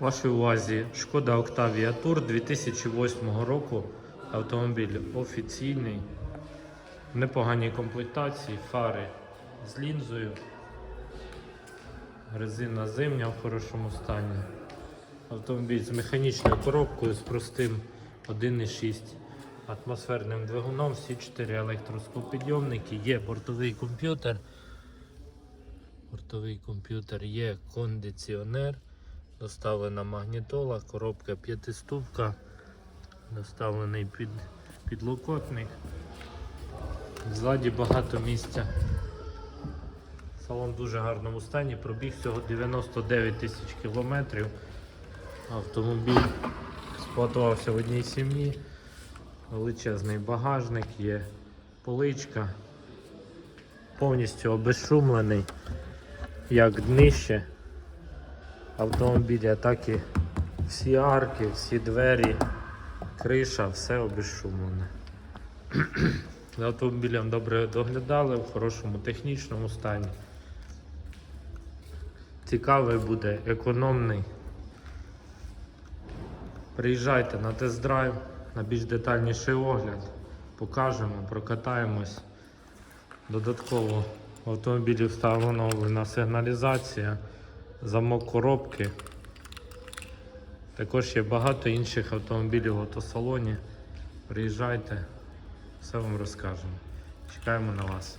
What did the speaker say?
Вашій увазі Шкода Octavia Tour 2008 року. Автомобіль офіційний, в непоганій комплектації, фари з лінзою, резина зимня в хорошому стані. Автомобіль з механічною коробкою з простим 1,6 атмосферним двигуном, всі 4 електроскопідйомники, є бортовий комп'ютер. Бортовий комп'ютер є кондиціонер, доставлена магнітола, коробка п'ятиступка, доставлений під, підлокотник. Ззаді багато місця. Салон в дуже гарному стані, пробіг всього 99 тисяч кілометрів. Автомобіль експлуатувався в одній сім'ї. Величезний багажник є, поличка, повністю обезшумлений, як днище автомобіля, так і всі арки, всі двері, криша, все обезшумлене. За автомобілем добре доглядали, в хорошому технічному стані. Цікавий буде, економний. Приїжджайте на тест-драйв, на більш детальніший огляд. Покажемо, прокатаємось. Додатково в автомобілі встановлена сигналізація, замок коробки. Також є багато інших автомобілів в автосалоні. Приїжджайте, все вам розкажемо. Чекаємо на вас.